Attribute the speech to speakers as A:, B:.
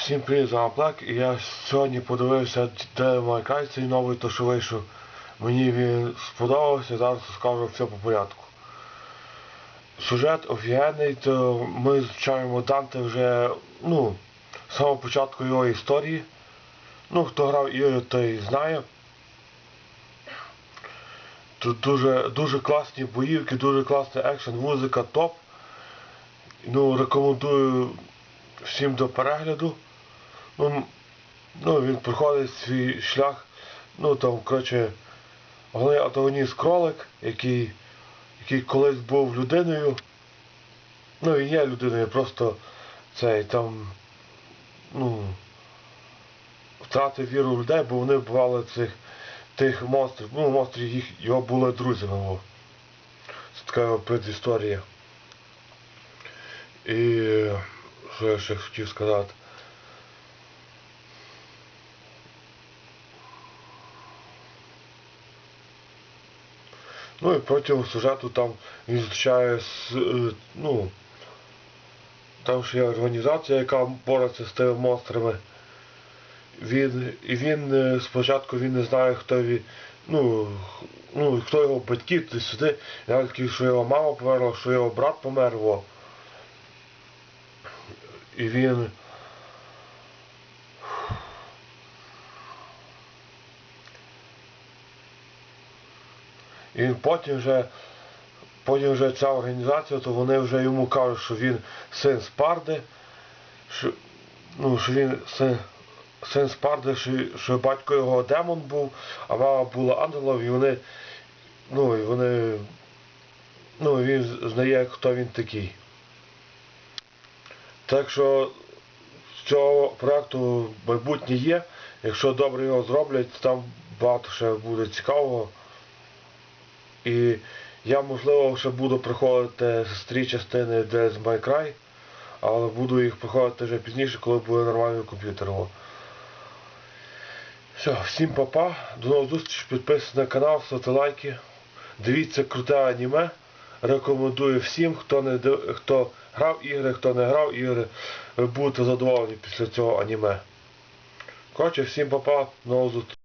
A: Всім привіт, з вами Блек, і я сьогодні подивився May цей новий, то що вийшов. Мені він сподобався, зараз скажу все по порядку. Сюжет офігенний, то ми зустрічаємо Данте вже, ну, з самого початку його історії. Ну, хто грав ігри, той знає. Тут дуже, дуже класні боївки, дуже класний екшен, музика топ. Ну, рекомендую всім до перегляду. Ну, він проходить свій шлях. Ну там, коротше, головний антагоніст кролик, який, який колись був людиною. Ну він є людиною, просто цей там, ну, втратив віру в людей, бо вони вбивали цих тих монстрів. Ну, монстрів їх, його були друзями. Це така його предісторія. І що я ще хотів сказати? Ну і протягом сюжету там він зустрічає е, ну, там ще є організація, яка бореться з тими монстрами. Він, і він е, спочатку він не знає, хто він, ну, ну, хто його батьки, то сюди. Я такий, що його мама померла, що його брат помер. І він. І потім вже, потім вже ця організація, то вони вже йому кажуть, що він син Спарди, що, ну, що він син, син Спарди, що, що батько його демон був, а мама була ангелом, і вони, ну, і вони, ну, він знає, хто він такий. Так що з цього проекту майбутнє є. Якщо добре його зроблять, там багато ще буде цікавого. І я, можливо, ще буду проходити з три частини Death by Cry, але буду їх проходити вже пізніше, коли буде нормальний комп'ютер. Все, всім папа, до нових зустрічей, підписуйтесь на канал, ставте лайки. Дивіться круте аніме. Рекомендую всім, хто не див- хто грав ігри, хто не грав ігри, ви будете задоволені після цього аніме. Коротше, всім папа, нових зустрічей.